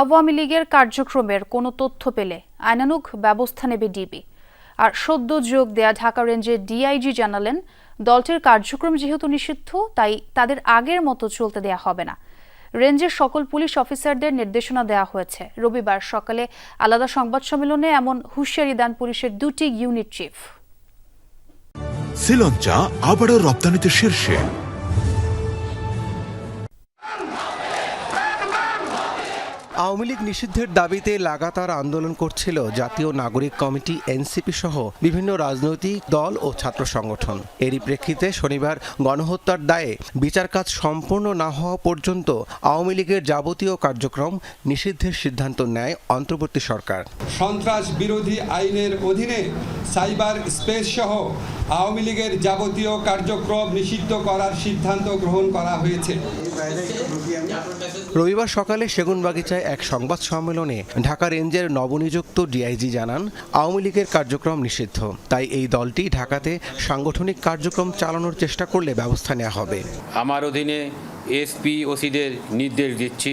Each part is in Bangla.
আওয়ামী লীগের কার্যক্রমের কোনো তথ্য পেলে আইনানুগ ব্যবস্থা নেবে ডিবি। আর সদ্য যোগ দেয়া ঢাকা রেঞ্জের ডিআইজি জানালেন, দলটির কার্যক্রম যেহেতু নিষিদ্ধ, তাই তাদের আগের মতো চলতে দেয়া হবে না। রেঞ্জের সকল পুলিশ অফিসারদের নির্দেশনা দেওয়া হয়েছে। রবিবার সকালে আলাদা সংবাদ সম্মেলনে এমন হুঁশিয়ারি দান পুলিশের দুটি ইউনিট চিফ। শ্রীলঞ্চা আবারও রপ্তানিতে শীর্ষে। আওয়ামী লীগ নিষিদ্ধের দাবিতে লাগাতার আন্দোলন করছিল জাতীয় নাগরিক কমিটি, এনসিপি সহ বিভিন্ন রাজনৈতিক দল ও ছাত্র সংগঠন। এরই প্রেক্ষিতে শনিবার গণহত্যার দায়ে বিচার কাজ সম্পূর্ণ না হওয়া পর্যন্ত আওয়ামী লীগের যাবতীয় কার্যক্রম নিষিদ্ধের সিদ্ধান্ত নেয় অন্তর্বর্তী সরকার। সন্ত্রাস বিরোধী আইনের অধীনে সাইবার স্পেস সহ আওয়ামী লীগের যাবতীয় কার্যক্রম নিষিদ্ধ করার সিদ্ধান্ত গ্রহণ করা হয়েছে। রবিবার সকালে সেগুনবাগিচায় এক সংবাদ সম্মেলনে ঢাকা রেঞ্জের নবনিযুক্ত ডিআইজি জানান আওয়ামী লীগের কার্যক্রম নিষিদ্ধ। তাই এই দলটি ঢাকাতে সাংগঠনিক কার্যক্রম চালানোর চেষ্টা করলে ব্যবস্থা নেওয়া হবে। আমার অধীনে এসপি ওসিদের নির্দেশ দিচ্ছি।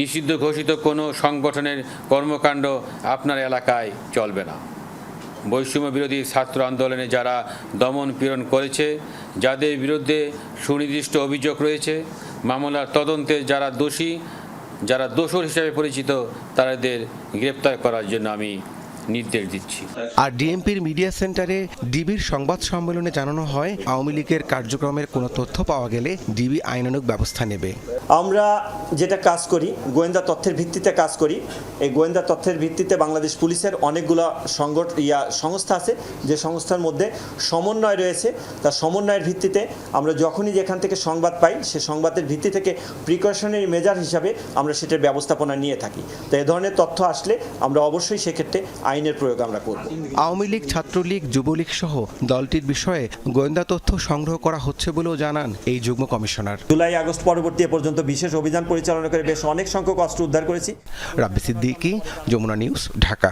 নিষিদ্ধ ঘোষিত কোনো সংগঠনের কর্মকাণ্ড আপনার এলাকায় চলবে না। বৈষম্য বিরোধী ছাত্র আন্দোলনে যারা দমন পীড়ন করেছে, যাদের বিরুদ্ধে সুনির্দিষ্ট অভিযোগ রয়েছে, মামলার তদন্তে যারা দোষী, যারা দোষর হিসাবে পরিচিত, তাদের গ্রেপ্তার করার জন্য আমি নির্দেশ দিচ্ছি। আর ডিএমপির মিডিয়া সেন্টারে ডিবির সংবাদ সম্মেলনে জানানো হয় আওয়ামী লীগের কার্যক্রমের কোনো তথ্য পাওয়া গেলে ডিবি আইনানুগ ব্যবস্থা নেবে। আমরা যেটা কাজ করি গোয়েন্দা তথ্যের ভিত্তিতে কাজ করি এই গোয়েন্দা তথ্যের ভিত্তিতে বাংলাদেশ পুলিশের অনেকগুলো সংগঠ ইয়া সংস্থা আছে যে সংস্থার মধ্যে সমন্বয় রয়েছে। তার সমন্বয়ের ভিত্তিতে আমরা যখনই যেখান থেকে সংবাদ পাই সে সংবাদের ভিত্তি থেকে প্রিকশনারি মেজার হিসাবে আমরা সেটার ব্যবস্থাপনা নিয়ে থাকি। তো এ ধরনের তথ্য আসলে আমরা অবশ্যই সেক্ষেত্রে আইনের প্রয়োগ আমরা করব। আওয়ামী লীগ ছাত্রলীগ যুবলীগ সহ দলটির বিষয়ে গোয়েন্দা তথ্য সংগ্রহ করা হচ্ছে বলেও জানান এই যুগ্ম কমিশনার। জুলাই আগস্ট পরবর্তী পর্যন্ত বিশেষ অভিযান পরিচালনা করে বেশ অনেক সংখ্যক অস্ত্র উদ্ধার করেছি। রাব্বি সিদ্দিকী যমুনা নিউজ ঢাকা।